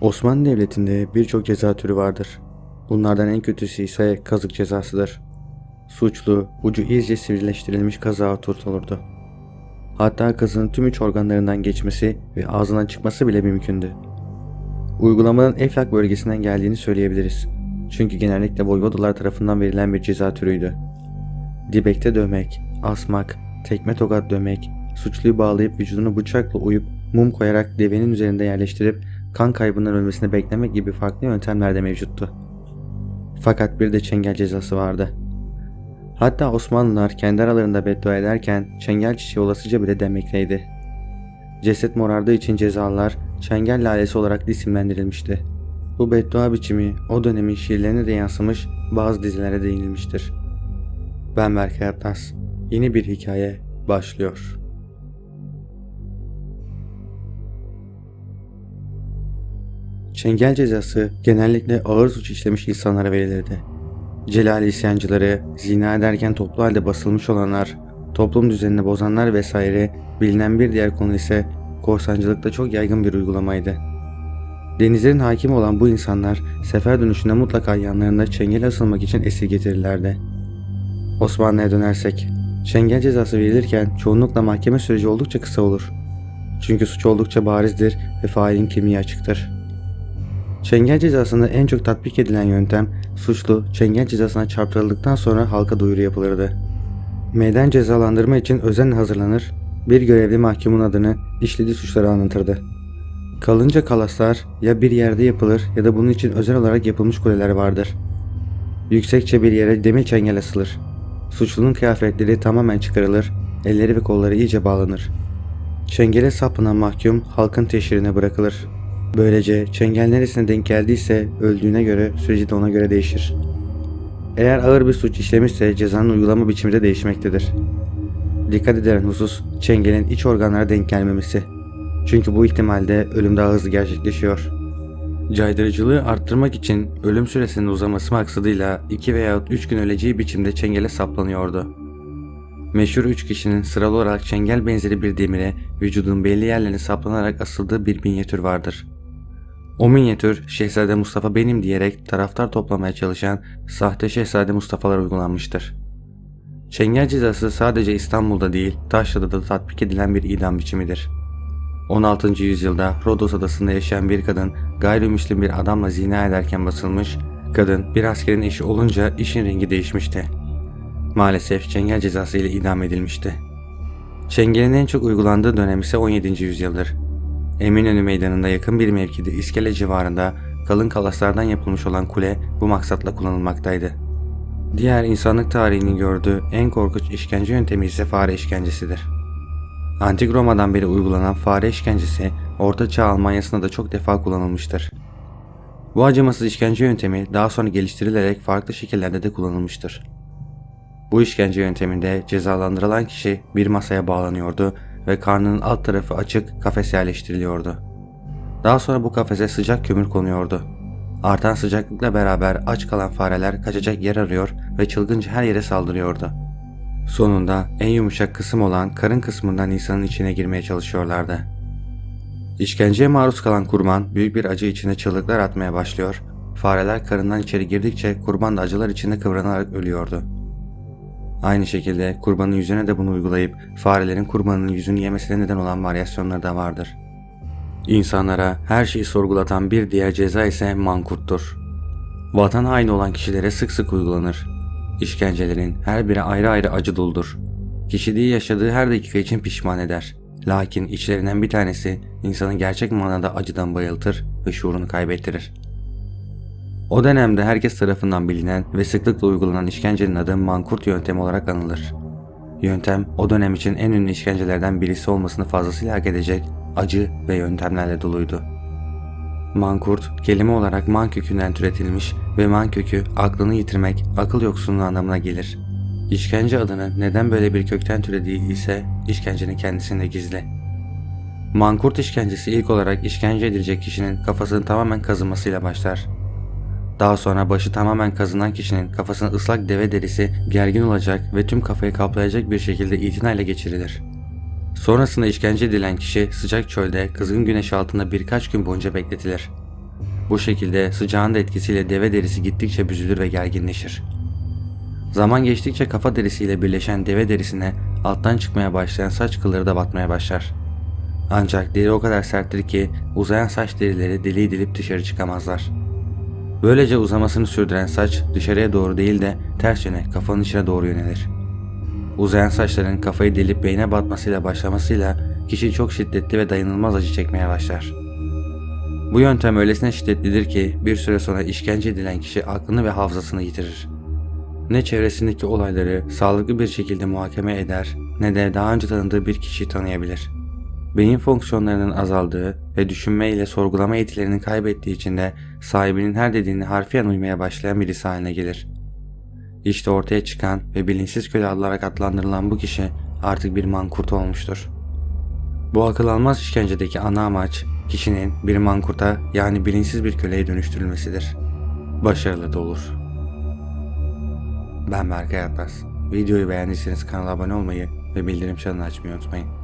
Osmanlı Devleti'nde birçok ceza türü vardır. Bunlardan en kötüsü ise kazık cezasıdır. Suçlu, ucu iyice sivrileştirilmiş kazığa oturtulurdu. Hatta kazığın tüm iç organlarından geçmesi ve ağzından çıkması bile mümkündü. Uygulamanın Eflak bölgesinden geldiğini söyleyebiliriz. Çünkü genellikle voyvodalar tarafından verilen bir ceza türüydü. Dibekte dövmek, asmak, tekme tokat dövmek, suçluyu bağlayıp vücudunu bıçakla uyup mum koyarak devenin üzerinde yerleştirip kan kaybından ölmesini beklemek gibi farklı yöntemler de mevcuttu. Fakat bir de çengel cezası vardı. Hatta Osmanlılar kendi aralarında beddua ederken çengel çiçeği olasıca bile demekteydi. Ceset morardığı için cezalar çengel lalesi olarak isimlendirilmişti. Bu beddua biçimi o dönemin şiirlerine de yansımış bazı dizilere değinilmiştir. Ben Berkay Atlas. Yeni bir hikaye başlıyor. Çengel cezası genellikle ağır suç işlemiş insanlara verilirdi. Celal isyancıları, zina ederken toplu halde basılmış olanlar, toplum düzenini bozanlar vesaire bilinen bir diğer konu ise korsancılıkta çok yaygın bir uygulamaydı. Denizlerin hakim olan bu insanlar sefer dönüşünde mutlaka yanlarında çengel asılmak için esir getirirlerdi. Osmanlı'ya dönersek, çengel cezası verilirken çoğunlukla mahkeme süreci oldukça kısa olur. Çünkü suç oldukça barizdir ve failin kimliği açıktır. Çengel cezasında en çok tatbik edilen yöntem suçlu çengel cezasına çarptırıldıktan sonra halka duyuru yapılırdı. Meydan cezalandırma için özenle hazırlanır, bir görevli mahkumun adını işlediği suçları anlatırdı. Kalınca kalaslar ya bir yerde yapılır ya da bunun için özel olarak yapılmış kuleler vardır. Yüksekçe bir yere demir çengel asılır. Suçlunun kıyafetleri tamamen çıkarılır, elleri ve kolları iyice bağlanır. Çengele saplanan mahkum halkın teşhirine bırakılır. Böylece çengel neresine denk geldiyse öldüğüne göre süreci de ona göre değişir. Eğer ağır bir suç işlemişse cezanın uygulama biçimi de değişmektedir. Dikkat edilen husus çengelin iç organlara denk gelmemesi. Çünkü bu ihtimalde ölüm daha hızlı gerçekleşiyor. Caydırıcılığı arttırmak için ölüm süresinin uzaması maksadıyla 2 veya 3 gün öleceği biçimde çengele saplanıyordu. Meşhur üç kişinin sıralı olarak çengel benzeri bir demire vücudun belli yerlerine saplanarak asıldığı bir minyatür vardır. O minyatür Şehzade Mustafa benim diyerek taraftar toplamaya çalışan sahte Şehzade Mustafa'lar uygulanmıştır. Çengel cezası sadece İstanbul'da değil Taşra'da da tatbik edilen bir idam biçimidir. 16. yüzyılda Rodos adasında yaşayan bir kadın gayrimüslim bir adamla zina ederken basılmış, kadın bir askerin eşi olunca işin rengi değişmişti. Maalesef çengel cezası ile idam edilmişti. Çengelin en çok uygulandığı dönem ise 17. yüzyıldır. Eminönü meydanında yakın bir mevkide iskele civarında kalın kalaslardan yapılmış olan kule bu maksatla kullanılmaktaydı. Diğer insanlık tarihinin gördüğü en korkunç işkence yöntemi ise fare işkencesidir. Antik Roma'dan beri uygulanan fare işkencesi Orta Çağ Almanya'sında da çok defa kullanılmıştır. Bu acımasız işkence yöntemi daha sonra geliştirilerek farklı şekillerde de kullanılmıştır. Bu işkence yönteminde cezalandırılan kişi bir masaya bağlanıyordu ve karnının alt tarafı açık kafes yerleştiriliyordu. Daha sonra bu kafese sıcak kömür konuyordu. Artan sıcaklıkla beraber aç kalan fareler kaçacak yer arıyor ve çılgınca her yere saldırıyordu. Sonunda en yumuşak kısım olan karın kısmından insanın içine girmeye çalışıyorlardı. İşkenceye maruz kalan kurban büyük bir acı içinde çığlıklar atmaya başlıyor. Fareler karından içeri girdikçe kurban da acılar içinde kıvranarak ölüyordu. Aynı şekilde kurbanın yüzüne de bunu uygulayıp farelerin kurbanın yüzünü yemesine neden olan varyasyonları da vardır. İnsanlara her şeyi sorgulatan bir diğer ceza ise mankurttur. Vatan haini olan kişilere sık sık uygulanır. İşkencelerin her biri ayrı ayrı acı doludur. Kişiliği yaşadığı her dakika için pişman eder. Lakin içlerinden bir tanesi insanı gerçek manada acıdan bayıltır ve şuurunu kaybettirir. O dönemde herkes tarafından bilinen ve sıklıkla uygulanan işkencenin adı mankurt yöntemi olarak anılır. Yöntem o dönem için en ünlü işkencelerden birisi olmasını fazlasıyla hak edecek acı ve yöntemlerle doluydu. Mankurt kelime olarak man kökünden türetilmiş ve man kökü aklını yitirmek, akıl yoksunluğu anlamına gelir. İşkence adını neden böyle bir kökten türediği ise işkencenin kendisinde gizli. Mankurt işkencesi ilk olarak işkence edilecek kişinin kafasının tamamen kazınmasıyla başlar. Daha sonra başı tamamen kazınan kişinin kafasına ıslak deve derisi gergin olacak ve tüm kafayı kaplayacak bir şekilde itinayla geçirilir. Sonrasında işkence edilen kişi sıcak çölde kızgın güneş altında birkaç gün boyunca bekletilir. Bu şekilde sıcağın da etkisiyle deve derisi gittikçe büzülür ve gerginleşir. Zaman geçtikçe kafa derisiyle birleşen deve derisine alttan çıkmaya başlayan saç kılları da batmaya başlar. Ancak deri o kadar serttir ki uzayan saç derileri deliği delip dışarı çıkamazlar. Böylece uzamasını sürdüren saç dışarıya doğru değil de ters yöne kafanın içine doğru yönelir. Uzayan saçların kafayı delip beyne batmasıyla başlamasıyla kişi çok şiddetli ve dayanılmaz acı çekmeye başlar. Bu yöntem öylesine şiddetlidir ki bir süre sonra işkence edilen kişi aklını ve hafızasını yitirir. Ne çevresindeki olayları sağlıklı bir şekilde muhakeme eder ne de daha önce tanıdığı bir kişiyi tanıyabilir. Beyin fonksiyonlarının azaldığı ve düşünme ile sorgulama yetilerini kaybettiği için de sahibinin her dediğini harfiyen uymaya başlayan birisi haline gelir. İşte ortaya çıkan ve bilinçsiz köle adlarak adlandırılan bu kişi artık bir mankurt olmuştur. Bu akıl almaz işkencedeki ana amaç kişinin bir mankurta yani bilinçsiz bir köleye dönüştürülmesidir. Başarılı da olur. Ben Berkay Atlas. Videoyu beğendiyseniz kanala abone olmayı ve bildirim çanını açmayı unutmayın.